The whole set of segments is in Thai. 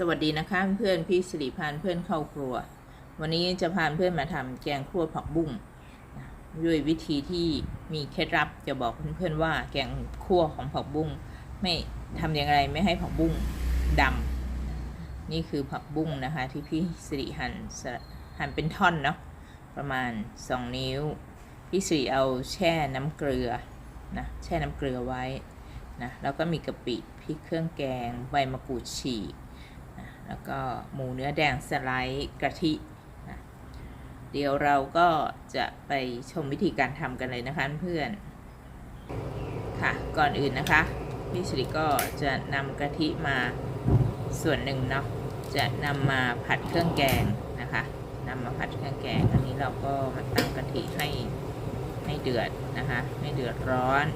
สวัสดีนะคะเพื่อนพี่สิริพันธ์เพื่อนเข้าครัว วันนี้จะพาเพื่อนมาทำแกงคั่วผักบุ้งด้วยวิธีที่มีเคล็ดลับจะบอกเพื่อนๆว่าแกงคั่วของผักบุ้งไม่ทำอย่างไรไม่ให้ผักบุ้งดำนี่คือผักบุ้งนะคะ ที่พี่สิริหั่นหั่นเป็นท่อนเนาะประมาณ 2 นิ้ว พี่สิริเอาแช่น้ำเกลือนะแช่น้ำเกลือไว้นะแล้วก็มีกะปิพริกเครื่องแกงใบมะกรูดฉีก แล้วก็หมูเนื้อแดงสไลด์กะทินะเดี๋ยวเราก็จะไปชมวิธีการทำกันเลยนะคะเพื่อนค่ะก่อนอื่นนะคะพี่สิริก็จะนำกะทิมาส่วนหนึ่งเนาะจะนำมาผัดเครื่องแกงนะคะนำมาผัดเครื่องแกง อันนี้เราก็มาตั้งกะทิให้ให้เดือดนะคะให้เดือดร้อน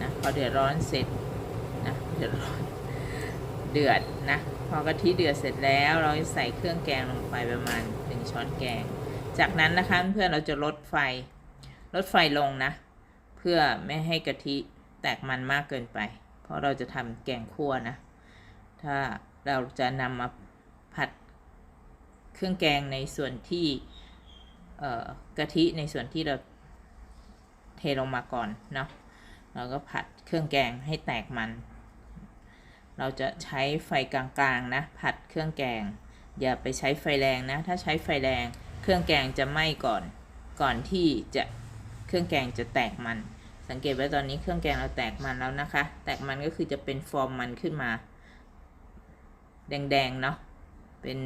นะพอเดือดร้อนเสร็จนะเดือดร้อนเดือด นะพอกะทิเดือดเสร็จแล้วเราจะใส่เครื่องแกงลงไปประมาณ 1 ช้อนแกง จากนั้นนะคะเพื่อนเราจะลดไฟ ลดไฟลงนะ เพื่อไม่ให้กะทิแตกมันมากเกินไป เพราะเราจะทำแกงคั่วนะ ถ้าเราจะนำมาผัดเครื่องแกงในส่วนที่กะทิในส่วนที่เราเทลงมาก่อนเนาะเราก็ผัดเครื่องแกงให้แตกมัน เราจะใช้ไฟกลางๆนะผัดเครื่องแกง อย่าไปใช้ไฟแรงนะ ถ้าใช้ไฟแรงเครื่องแกงจะไหม้ก่อน ก่อนที่จะเครื่องแกงจะแตกมัน สังเกตว่าตอนนี้เครื่องแกงเราแตกมันแล้วนะคะ แตกมันก็คือจะเป็นฟอร์มมันขึ้นมา แดงๆเนาะเป็น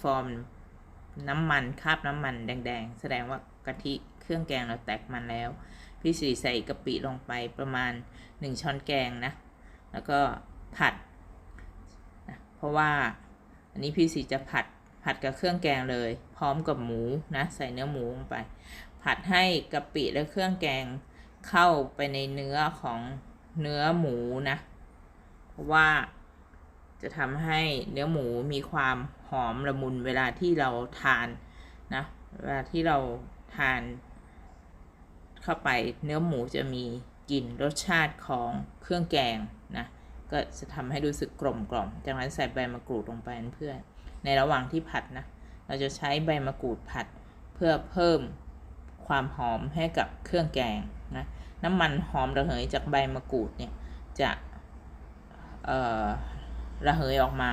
ฟอร์มน้ำมันคาบน้ำมันแดงๆ แสดงว่ากะทิเครื่องแกงเราแตกมันแล้ว พี่สีใส่กะปิลงไปประมาณ 1 ช้อนแกงนะ แล้วก็ ผัดนะเพราะว่าอันนี้พี่สีจะผัดผัดกับเครื่องแกงเลย พร้อมกับหมูนะใส่เนื้อหมูลงไป ผัดให้กะปิและเครื่องแกงเข้าไปในเนื้อของเนื้อหมูนะ เพราะว่าจะทำให้เนื้อหมูมีความหอมละมุนเวลาที่เราทานนะเวลาที่เราทาน เข้าไปเนื้อหมูจะมีกลิ่นรสชาติของเครื่องแกงนะ ก็จะทำให้รู้สึกกลมกล่อมจากนั้นใส่ใบมะกรูดลงไปเพื่อน ในระหว่างที่ผัดนะ เราจะใช้ใบมะกรูดผัดเพื่อเพิ่มความหอมให้กับเครื่องแกงนะ น้ำมันหอมระเหยจากใบมะกรูดเนี่ยจะระเหยออกมา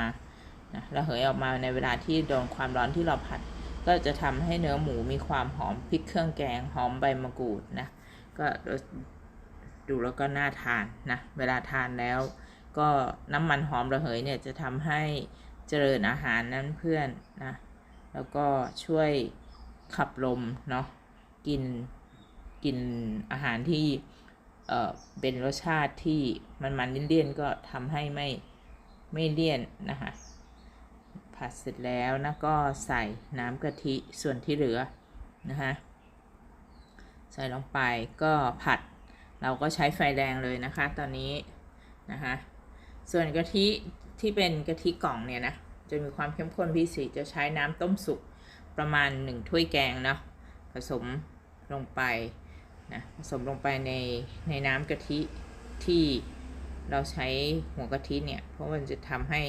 นะระเหยออกมาในเวลาที่โดนความร้อนที่เราผัด ก็จะทำให้เนื้อหมูมีความหอมพริกเครื่องแกงหอมใบมะกรูดนะ ก็ดูแล้วก็น่าทานนะ เวลาทานแล้ว ก็น้ำมันหอมระเหยเนี่ยจะทำให้เจริญอาหารนั้นเพื่อนนะ แล้วก็ช่วยขับลมเนาะกินกินอาหารที่เอ่อเป็นรสชาติที่มันมันเลี่ยนๆก็ทำให้ไม่ไม่เลี่ยนนะคะผัดเสร็จแล้วนะก็ใส่น้ำกะทิส่วนที่เหลือนะคะใส่ลงไปก็ผัดเราก็ใช้ไฟแรงเลยนะคะ ตอนนี้นะคะ ส่วนกะทิที่เป็นกะทิกล่องเนี่ยนะจะมีความเข้มข้นพิเศษจะใช้น้ำต้มสุกประมาณ 1 ถ้วยแกงเนาะผสมลงไปนะผสมลงไปในในน้ำกะทิที่เราใช้หัวกะทิเนี่ย เพราะมันจะทำให้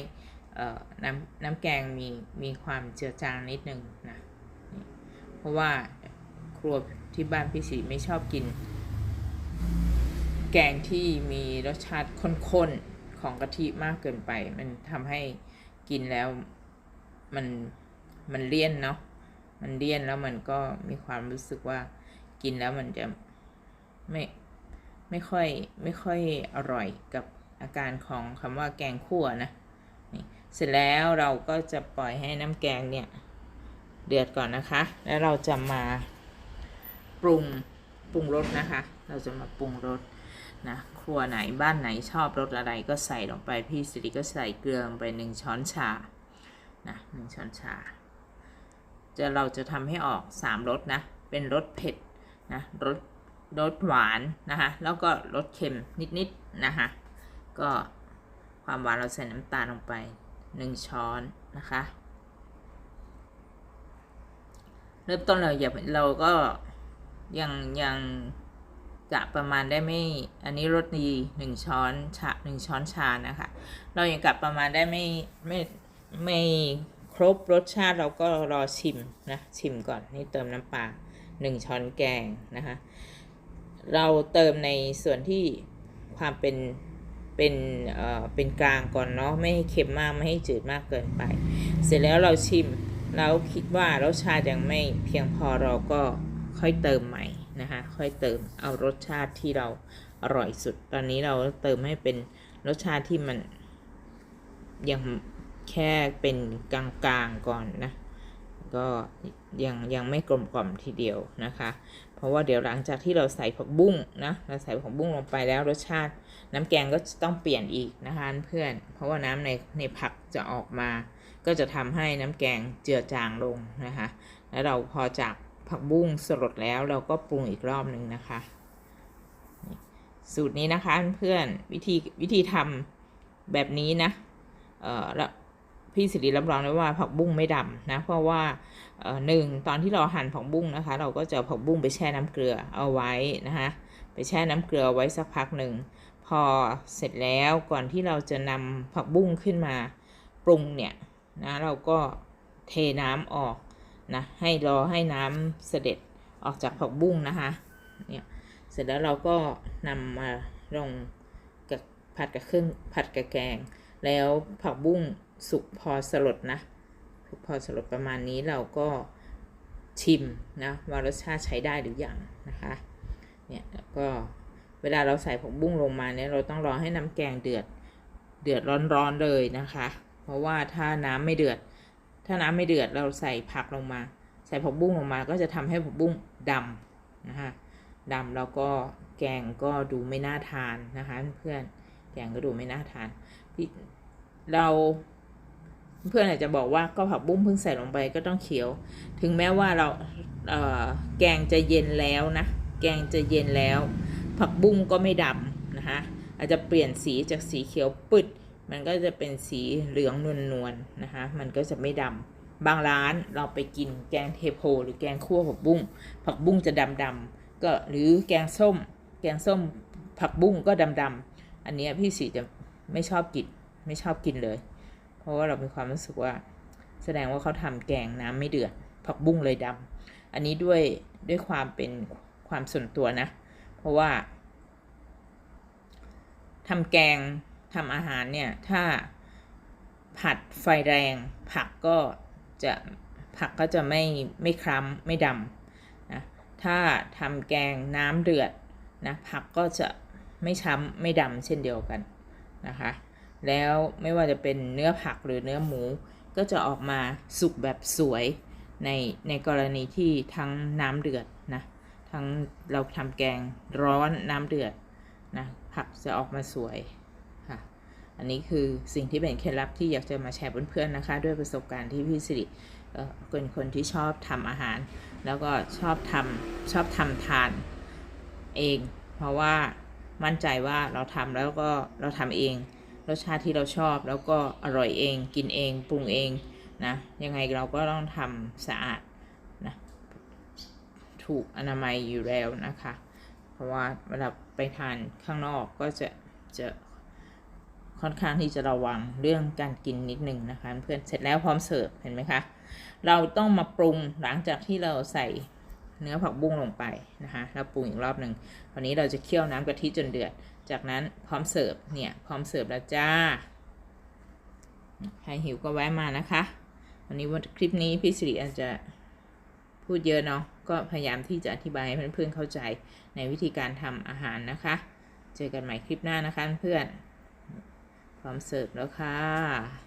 น้ำน้ำแกงมีมีความเจือจางนิดนึงนะเพราะว่าครัวที่บ้านพี่สีไม่ชอบกิน แกงที่มีรสชาติข้นๆ ของกะทิมากเกินไป มันทำให้กินแล้วมันมันเลี่ยนเนาะมันเลี่ยนแล้วมันก็มีความรู้สึกว่ากินแล้วมันจะไม่ไม่ค่อยไม่ค่อยอร่อยกับอาการของคำว่าแกงคั่วนะนี่เสร็จแล้วเราก็จะปล่อยให้น้ำแกงเนี่ยเดือดก่อนนะคะ แล้วเราจะมาปรุงปรุงรสนะคะ เราจะมาปรุงรส นะครัวไหนบ้านไหนชอบรสอะไรก็ใส่ลงไปพี่สิริก็ใส่เกลือลงไปหนึ่งช้อนชานะหนึ่งช้อนชาจะเราจะทำให้ออกสามรสนะ เป็นรสเผ็ดนะรสรสหวานนะคะแล้วก็รสเค็มนิดๆนะคะก็ความหวานเราใส่น้ำตาลลงไปหนึ่งช้อนนะคะ เริ่มต้นเราอย่าเราก็ยังยัง กะประมาณได้ไม่ อันนี้รสดีหนึ่งช้อนชาหนึ่งช้อนชานะคะ เรายังกะประมาณได้ไม่ไม่ไม่ครบรสชาติเราก็รอชิมนะชิมก่อนนี่เติมน้ำปลาหนึ่งช้อนแกงนะคะ เราเติมในส่วนที่ความเป็นเป็นเอ่อเป็นกลางก่อนเนาะไม่ให้เค็มมากไม่ให้จืดมากเกินไป เสร็จแล้วเราชิมแล้วคิดว่ารสชาติยังไม่เพียงพอเราก็ค่อยเติมใหม่ นะคะค่อยเติมเอารสชาติที่เราอร่อยสุด ตอนนี้เราเติมให้เป็นรสชาติที่มันยังแค่เป็นกลางๆก่อนนะ ก็ยังยังไม่กลมกล่อมทีเดียวนะคะ เพราะว่าเดี๋ยวหลังจากที่เราใส่ผักบุ้งนะเราใส่ผักบุ้งลงไปแล้วรสชาติ น้ำแกงก็จะต้องเปลี่ยนอีกนะคะเพื่อน เพราะว่าน้ำในในผักจะออกมา ก็จะทำให้น้ำแกงเจือจางลงนะคะ แล้วเราพอจาก ผักบุ้งสลดแล้วเราก็ปรุงอีกรอบหนึ่งนะคะ สูตรนี้นะคะเพื่อนวิธีวิธีทำแบบนี้นะเออแล้วพี่สิริรับรองได้ว่าผักบุ้งไม่ดำนะเพราะว่าหนึ่งตอนที่เราหั่นผักบุ้งนะคะ เราก็จะผักบุ้งไปแช่น้ำเกลือเอาไว้นะคะไปแช่น้ำเกลือไว้สักพักหนึ่งพอเสร็จแล้วก่อนที่เราจะนำผักบุ้งขึ้นมาปรุงเนี่ยนะเราก็เทน้ำออก นะให้รอให้น้ำเสด็จออกจากผักบุ้งนะคะเนี่ยเสร็จแล้วเราก็นำมาลงกับผัดกับเครื่องผัดกับแกง แล้วผักบุ้งสุกพอสลดนะสุกพอสลดประมาณนี้เราก็ชิมนะว่ารสชาติใช้ได้หรือยังนะคะเนี่ยแล้วก็เวลาเราใส่ผักบุ้งลงมาเนี่ยเราต้องรอให้น้ำแกงเดือดเดือดร้อนๆเลยนะคะ เพราะว่าถ้าน้ำไม่เดือด ถ้าน้ำไม่เดือดเราใส่ผักลงมา ใส่ผักบุ้งลงมา ก็จะทำให้ผักบุ้งดำนะคะดำแล้วก็แกงก็ดูไม่น่าทานนะคะเพื่อนแกงก็ดูไม่น่าทานพี่เราเพื่อนอาจจะบอกว่าก็ผักบุ้งเพิ่งใส่ลงไปก็ต้องเขียว ถึงแม้ว่าเราเออแกงจะเย็นแล้วนะ แกงจะเย็นแล้ว ผักบุ้งก็ไม่ดำนะคะอาจจะเปลี่ยนสีจากสีเขียวปึด มันก็จะเป็นสีเหลืองนวลๆนะคะ มันก็จะไม่ดำ บางร้านเราไปกินแกงเทโพ หรือแกงคั่วผักบุ้ง ผักบุ้งจะดำดำๆก็หรือแกงส้ม แกงส้มผักบุ้งก็ดำดำๆอันนี้พี่สีจะไม่ชอบกิน ไม่ชอบกินเลย เพราะว่าเรามีความรู้สึกว่า แสดงว่าเขาทำแกงน้ำไม่เดือด ผักบุ้งเลยดำ อันนี้ด้วยด้วยความเป็นความส่วนตัวนะ เพราะว่าทำแกง ทำอาหารเนี่ย ถ้าผัดไฟแรง ผักก็จะผักก็จะไม่ไม่คล้ำไม่ดำนะถ้าทำแกงน้ำเดือดนะผักก็จะไม่ช้ำไม่ดำเช่นเดียวกันนะคะแล้วไม่ว่าจะเป็นเนื้อผักหรือเนื้อหมูก็จะออกมาสุกแบบสวยในในกรณีที่ทั้งน้ำเดือดนะทั้งเราทำแกงร้อนน้ำเดือดนะผักจะออกมาสวย อันนี้คือสิ่งที่เป็นเคล็ดลับที่อยากจะมาแชร์เพื่อนๆนะคะ ด้วยประสบการณ์ที่พี่สิริเป็นคนที่ชอบทำอาหาร แล้วก็ชอบทำชอบทำทานเอง เพราะว่ามั่นใจว่าเราทำแล้วก็เราทำเอง รสชาติที่เราชอบแล้วก็อร่อยเองกินเองปรุงเองนะยังไงเราก็ต้องทำสะอาดนะถูกอนามัยอยู่แล้วนะคะ เพราะว่าเวลาไปทานข้างนอกก็จะจะ ค่อนข้างที่จะระวังเรื่องการกินนิดหนึ่งนะคะ เพื่อนเสร็จแล้วพร้อมเสิร์ฟเห็นไหมคะเราต้องมาปรุงหลังจากที่เราใส่เนื้อผักบุ้งลงไปนะคะแล้วปรุงอีกรอบหนึ่งคราวนี้เราจะเคี่ยวน้ำกะทิจนเดือด จากนั้นพร้อมเสิร์ฟเนี่ยพร้อมเสิร์ฟแล้วจ้าใครหิวก็แวะมานะคะ วันนี้วันคลิปนี้พี่สิริอาจจะพูดเยอะเนาะก็พยายามที่จะอธิบายให้เพื่อนๆเข้าใจในวิธีการทำอาหารนะคะ เจอกันใหม่คลิปหน้านะคะเพื่อน พร้อมเสิร์ฟแล้วค่ะ